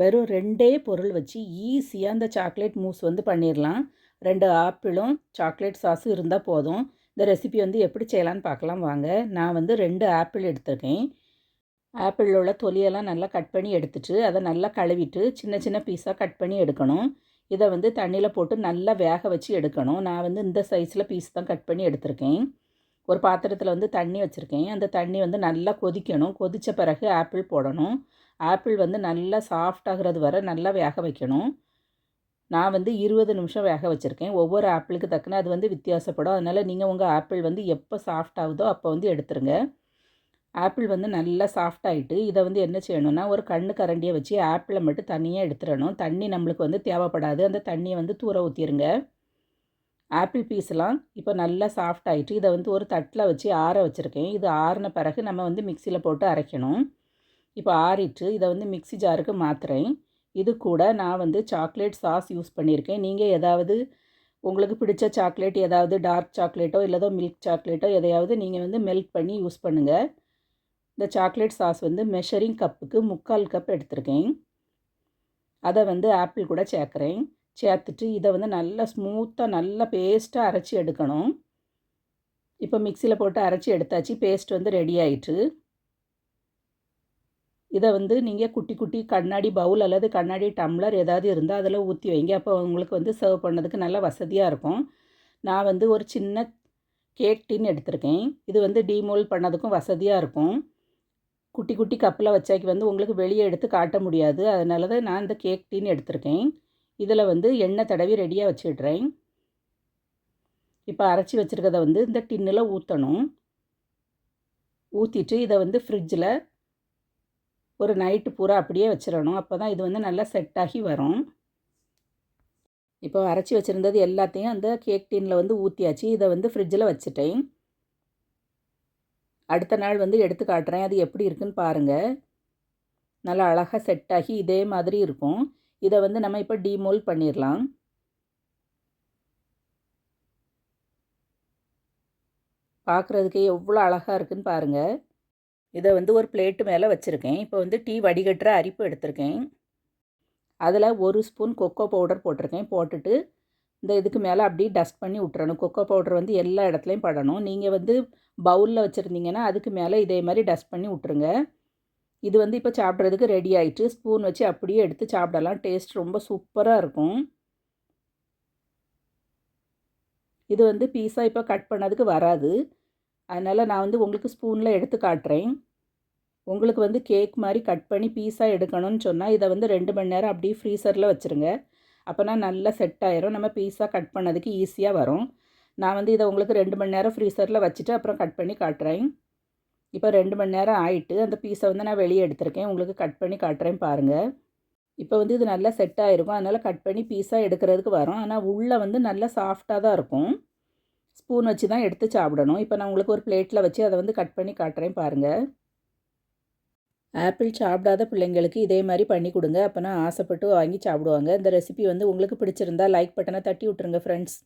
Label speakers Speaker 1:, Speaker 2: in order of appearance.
Speaker 1: வெறும் ரெண்டே பொருள் வச்சு ஈஸியாக அந்த சாக்லேட் மூஸ் வந்து பண்ணிடலாம் ரெண்டு ஆப்பிளும் சாக்லேட் சாஸும் இருந்தால் போதும். இந்த ரெசிபி வந்து எப்படி செய்யலான்னு பார்க்கலாம் வாங்க. நான் வந்து ரெண்டு ஆப்பிள் எடுத்திருக்கேன். ஆப்பிளில் உள்ள தொலியெல்லாம் நல்லா கட் பண்ணி எடுத்துட்டு அதை நல்லா கழுவிட்டு சின்ன சின்ன பீஸாக கட் பண்ணி எடுக்கணும். இதை வந்து தண்ணியில் போட்டு நல்லா வேக வச்சு எடுக்கணும். நான் வந்து இந்த சைஸில் பீஸ் தான் கட் பண்ணி எடுத்திருக்கேன். ஒரு பாத்திரத்தில் வந்து தண்ணி வச்சுருக்கேன். அந்த தண்ணி வந்து நல்லா கொதிக்கணும். கொதித்த பிறகு ஆப்பிள் போடணும். ஆப்பிள் வந்து நல்லா சாஃப்டாகிறது வர வரை நல்லா வேக வைக்கணும். நான் வந்து இருபது நிமிஷம் வேக வச்சுருக்கேன். ஒவ்வொரு ஆப்பிளுக்கு தக்கன அது வந்து வித்தியாசப்படும். அதனால் நீங்கள் உங்கள் ஆப்பிள் வந்து எப்போ சாஃப்ட் ஆகுதோ அப்போ வந்து எடுத்துருங்க. ஆப்பிள் வந்து நல்லா சாஃப்ட் ஆகிட்டு இதை வந்து என்ன செய்யணும்னா ஒரு கண்ணு கரண்டியை வச்சு ஆப்பிளை மட்டும் தனியாக எடுத்துடணும். தண்ணி நம்மளுக்கு வந்து தேவைப்படாது. அந்த தண்ணியை வந்து தூர ஊற்றிடுங்க ஆப்பிள் பீஸ்லாம் இப்போ நல்லா சாஃப்ட் ஆகிட்டு இதை வந்து ஒரு தட்டில் வச்சு ஆற வச்சுருக்கேன். இது ஆறின பிறகு நம்ம வந்து மிக்சியில் போட்டு அரைக்கணும். இப்போ ஆறிட்டு இதை வந்து மிக்சி ஜாருக்கு மாற்றுறேன் இது கூட நான் வந்து சாக்லேட் சாஸ் யூஸ் பண்ணியிருக்கேன். நீங்கள் ஏதாவது உங்களுக்கு பிடிச்ச சாக்லேட் ஏதாவது டார்க் சாக்லேட்டோ இல்லதோ மில்க் சாக்லேட்டோ எதையாவது நீங்கள் வந்து மெல்ட் பண்ணி யூஸ் பண்ணுங்கள் இந்த சாக்லேட் சாஸ் வந்து மெஷரிங் கப்புக்கு முக்கால் கப் எடுத்திருக்கேன். அதை வந்து ஆப்பிள் கூட சேர்க்குறேன். சேர்த்துட்டு இதை வந்து நல்லா ஸ்மூத்தாக நல்லா பேஸ்ட்டாக அரைச்சி எடுக்கணும். இப்போ மிக்சியில் போட்டு அரைச்சி எடுத்தாச்சு. பேஸ்ட் வந்து ரெடி ஆயிட்டு. இதை வந்து நீங்கள் குட்டி குட்டி கண்ணாடி பவுல் அல்லது கண்ணாடி டம்ளர் ஏதாவது இருந்தால் அதில் ஊற்றி வைங்க. அப்போ உங்களுக்கு வந்து சர்வ் பண்ணதுக்கு நல்லா வசதியாக இருக்கும். நான் வந்து ஒரு சின்ன கேக் டின் எடுத்திருக்கேன். இது வந்து டீமோல் பண்ணதுக்கும் வசதியாக இருக்கும். குட்டி குட்டி கப்பில் வச்சாக்கி வந்து உங்களுக்கு வெளியே எடுத்து காட்ட முடியாது. அதனால தான் நான் இந்த கேக் டின் எடுத்திருக்கேன். இதில் வந்து எண்ணெய் தடவி ரெடியாக வச்சிடுறேன். இப்போ அரைச்சி வச்சுருக்கதை வந்து இந்த டின்னில் ஊற்றணும். ஊற்றிட்டு இதை வந்து ஃப்ரிட்ஜில் ஒரு நைட்டு பூரா அப்படியே வச்சிடணும். அப்போ தான் இது வந்து நல்லா செட் ஆகி வரும். இப்போ அரைச்சி வச்சுருந்தது எல்லாத்தையும் அந்த கேக் டீனில் வந்து ஊற்றியாச்சு இதை வந்து ஃப்ரிட்ஜில் வச்சுட்டேன். அடுத்த நாள் வந்து எடுத்து காட்டுறேன். அது எப்படி இருக்குன்னு பாருங்கள் நல்லா அழகாக செட் ஆகி இதே மாதிரி இருக்கும். இதை வந்து நம்ம இப்போ டீமோல் பண்ணிடலாம் பார்க்குறதுக்கே எவ்வளோ அழகாக இருக்குன்னு பாருங்கள் இதை வந்து ஒரு பிளேட்டு மேலே வச்சுருக்கேன். இப்போ வந்து டீ வடிகட்டுற அரிப்பு எடுத்திருக்கேன். அதில் ஒரு ஸ்பூன் கொக்கோ பவுடர் போட்டிருக்கேன். போட்டுட்டு இந்த இதுக்கு மேலே அப்படியே டஸ்ட் பண்ணி விட்டுறணும். கொக்கோ பவுடர் வந்து எல்லா இடத்துலையும் படணும். நீங்கள் வந்து பவுலில் வச்சுருந்தீங்கன்னா அதுக்கு மேலே இதே மாதிரி டஸ்ட் பண்ணி விட்ருங்க இது வந்து இப்போ சாப்பிட்றதுக்கு ரெடி ஆகிட்டு ஸ்பூன் வச்சு அப்படியே எடுத்து சாப்பிடலாம். டேஸ்ட் ரொம்ப சூப்பராக இருக்கும். இது வந்து பீஸா இப்போ கட் பண்ணதுக்கு வராது. அதனால் நான் வந்து உங்களுக்கு ஸ்பூனில் எடுத்து காட்டுறேன். உங்களுக்கு வந்து கேக் மாதிரி கட் பண்ணி பீஸாக எடுக்கணும்னு சொன்னால் இதை வந்து ரெண்டு மணி நேரம் அப்படியே ஃப்ரீசரில் வச்சுருங்க. அப்போனா நல்லா செட் ஆயிரும். நம்ம பீஸாக கட் பண்ணதுக்கு ஈஸியாக வரும். நான் வந்து இதை உங்களுக்கு ரெண்டு மணி நேரம் ஃப்ரீசரில் வச்சுட்டு அப்புறம் கட் பண்ணி காட்டுறேன். இப்போ ரெண்டு மணி நேரம் ஆயிட்டு அந்த பீஸை வந்து நான் வெளியே எடுத்திருக்கேன். உங்களுக்கு கட் பண்ணி காட்டுறேன் பாருங்கள் இப்போ வந்து இது நல்லா செட் ஆகிருக்கும் அதனால் கட் பண்ணி பீஸாக எடுக்கிறதுக்கு வரும். ஆனால் உள்ளே வந்து நல்லா சாஃப்டாக தான் இருக்கும். ஸ்பூன் வச்சு தான் எடுத்து சாப்பிடணும். இப்போ நான் உங்களுக்கு ஒரு பிளேட்டில் வச்சு அதை வந்து கட் பண்ணி காட்டுறேன் பாருங்கள் ஆப்பிள் சாப்பிடாத பிள்ளைங்களுக்கு இதே மாதிரி பண்ணி கொடுங்க. அப்போனா ஆசைப்பட்டு வாங்கி சாப்பிடுவாங்க. இந்த ரெசிபி வந்து உங்களுக்கு பிடிச்சிருந்தா லைக் பட்டனை தட்டி விட்ருங்க ஃப்ரெண்ட்ஸ்